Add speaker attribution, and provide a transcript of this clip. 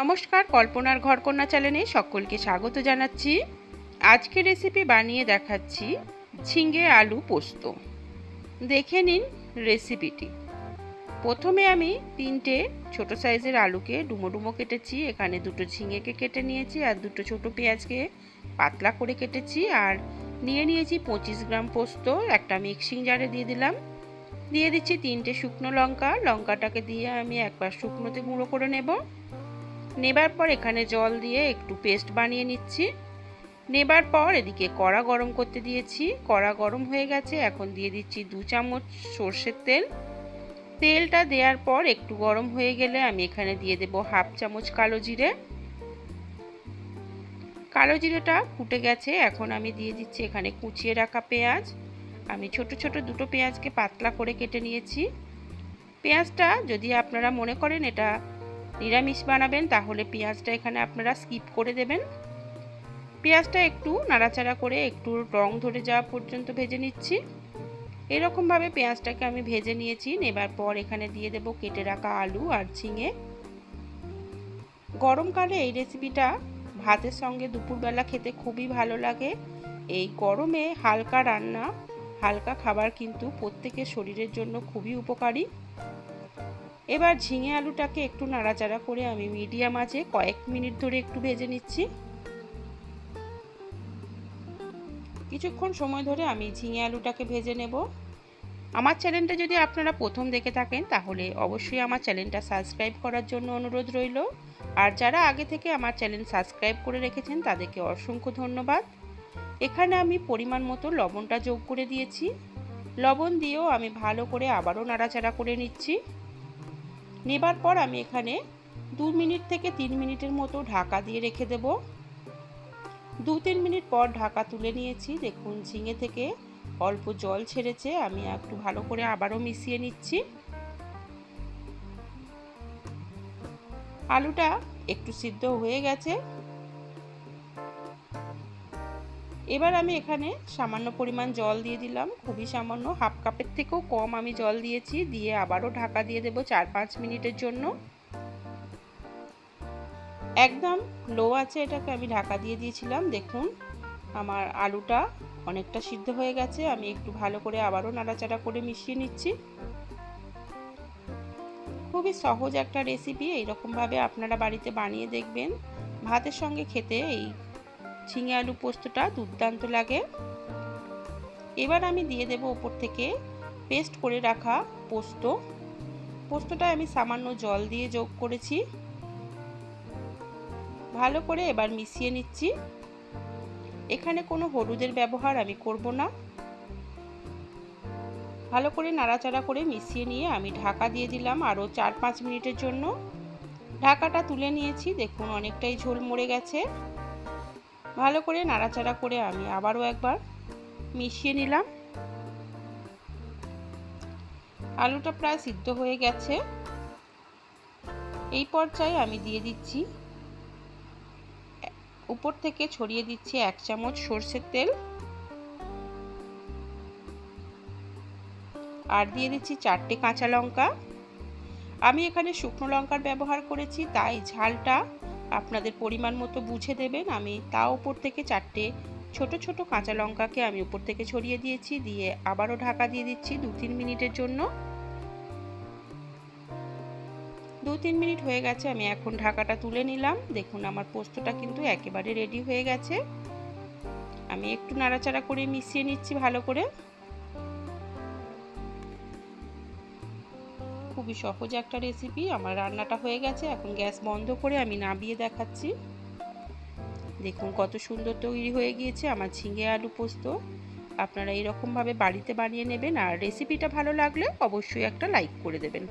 Speaker 1: নমস্কার, কল্পনার ঘরকন্যা চ্যানেলে সকলকে স্বাগত জানাচ্ছি। আজকের রেসিপি বানিয়ে দেখাচ্ছি ঝিঙে আলু পোস্ত। দেখে নিন রেসিপিটি প্রথমে আমি তিনটে ছোট সাইজের আলুকে ডুমো ডুমো কেটেছি। এখানে দুটো ঝিঙেকে কেটে নিয়েছি আর দুটো ছোট পেঁয়াজকে পাতলা করে কেটেছি। আর নিয়ে নিয়েছি পঁচিশ গ্রাম পোস্ত, একটা মিক্সিং জারে দিয়ে দিলাম। দিয়ে দিচ্ছি তিনটে শুকনো লঙ্কা। লঙ্কাটাকে দিয়ে আমি একবার শুকনোতে গুঁড়ো করে নেব। নেবার পর এখানে জল দিয়ে একটু পেস্ট বানিয়ে নিচ্ছি। নেবার পর এদিকে কড়া গরম করতে দিয়েছি। কড়া গরম হয়ে গেছে, এখন দিয়ে দিচ্ছি দু চামচ সর্ষের তেল। তেলটা দেওয়ার পর একটু গরম হয়ে গেলে আমি এখানে দিয়ে দেব হাফ চামচ কালো জিরে। কালো জিরেটা ফুটে গেছে, এখন আমি দিয়ে দিচ্ছি এখানে কুচিয়ে রাখা পেঁয়াজ। আমি ছোট ছোট দুটো পেঁয়াজকে পাতলা করে কেটে নিয়েছি। পেঁয়াজটা যদি আপনারা মনে করেন এটা নিরামিষ বানাবেন, তাহলে পেঁয়াজটা এখানে আপনারা স্কিপ করে দেবেন। পেঁয়াজটা একটু নাড়াচাড়া করে একটু রং ধরে যাওয়া পর্যন্ত ভেজে নিচ্ছি। এরকমভাবে পেঁয়াজটাকে আমি ভেজে নিয়েছি, নেবার পর এখানে দিয়ে দেব কেটে রাখা আলু আর ঝিঙে। গরমকালে এই রেসিপিটা ভাতের সঙ্গে দুপুরবেলা খেতে খুবই ভালো লাগে। এই গরমে হালকা রান্না, হালকা খাবার কিন্তু প্রত্যেকের শরীরের জন্য খুবই উপকারী। এবার ঝিঙে আলুটাকে একটু নাড়াচাড়া করে আমি মিডিয়াম আঁচে কয়েক মিনিট ধরে একটু ভেজে নিচ্ছি। কিছুক্ষণ সময় ধরে আমি ঝিঙে আলুটাকে ভেজে নেব। আমার চ্যানেলটা যদি আপনারা প্রথম দেখে থাকেন, তাহলে অবশ্যই আমার চ্যানেলটা সাবস্ক্রাইব করার জন্য অনুরোধ রইল। আর যারা আগে থেকে আমার চ্যানেল সাবস্ক্রাইব করে রেখেছেন, তাদেরকে অসংখ্য ধন্যবাদ। এখানে আমি পরিমাণ মতো লবণটা যোগ করে দিয়েছি। লবণ দিয়েও আমি ভালো করে আবারও নাড়াচাড়া করে নিচ্ছি। নেবার পর আমি এখানে দু মিনিট থেকে তিন মিনিটের মতো ঢাকা দিয়ে রেখে দেব। দু তিন মিনিট পর ঢাকা তুলে নিয়েছি। দেখুন, ঝিঙে থেকে অল্প জল ছেড়েছে। আমি একটু ভালো করে আবারও মিশিয়ে নিচ্ছি। আলুটা একটু সিদ্ধ হয়ে গেছে। এবার আমি এখানে সামান্য পরিমাণ জল দিয়ে দিলাম। খুবই সামান্য, হাফ কাপের থেকেও কম আমি জল দিয়েছি। দিয়ে আবারও ঢাকা দিয়ে দেবো চার পাঁচ মিনিটের জন্য। একদম লো আছে এটাকে আমি ঢাকা দিয়ে দিয়েছিলাম। দেখুন, আমার আলুটা অনেকটা সিদ্ধ হয়ে গেছে। আমি একটু ভালো করে আবারও নাড়াচাড়া করে মিশিয়ে নিচ্ছি। খুবই সহজ একটা রেসিপি এইরকমভাবে আপনারা বাড়িতে বানিয়ে দেখবেন। ভাতের সঙ্গে খেতে এই ঝিঙে আলু পোস্তটা দুর্দান্ত লাগে। এবার আমি দিয়ে দেব ওপর থেকে পেস্ট করে রাখা পোস্ত। পোস্তটা আমি সামান্য জল দিয়ে যোগ করেছি। ভালো করে এবার মিশিয়ে নিচ্ছি। এখানে কোনো হলুদের ব্যবহার আমি করব না। ভালো করে নাড়াচাড়া করে মিশিয়ে নিয়ে আমি ঢাকা দিয়ে দিলাম আরও চার পাঁচ মিনিটের জন্য। ঢাকাটা তুলে নিয়েছি, দেখুন অনেকটাই ঝোল মরে গেছে। ভালো করে নাড়াচাড়া করে আমি আবারও একবার মিশিয়ে নিলাম। আলুটা প্রায় সিদ্ধ হয়ে গেছে। এই পর্যায়ে আমি দিয়ে দিচ্ছি, উপর থেকে ছড়িয়ে দিচ্ছি এক চামচ সর্ষের তেল। আর দিয়ে দিচ্ছি চারটে কাঁচা লঙ্কা। আমি এখানে শুকনো লঙ্কার ব্যবহার করেছি, তাই ঝালটা আপনাদের পরিমাণ মতো বুঝে দেবেন। আমি তা উপর থেকে চারটে ছোট ছোট কাঁচা লঙ্কাকে আমি উপর থেকে ছড়িয়ে দিয়েছি। দিয়ে আবারও ঢাকা দিয়ে দিচ্ছি দু, তিন মিনিটের জন্য। দু, তিন মিনিট হয়ে গেছে, আমি এখন ঢাকাটা তুলে নিলাম। দেখুন, আমার পোস্তটা কিন্তু একেবারে রেডি হয়ে গেছে। আমি একটু নাড়াচাড়া করে মিশিয়ে নিচ্ছি ভালো করে। খুবই সহজ একটা রেসিপি আমার রান্নাটা হয়ে গেছে, এখন গ্যাস বন্ধ করে আমি নামিয়ে দেখাচ্ছি। দেখুন কত সুন্দর তৈরি হয়ে গিয়েছে আমার ঝিঙে আলু পোস্ত। আপনারা এরকমভাবে বাড়িতে বানিয়ে নেবেন আর রেসিপিটা ভালো লাগলে অবশ্যই একটা লাইক করে দেবেন।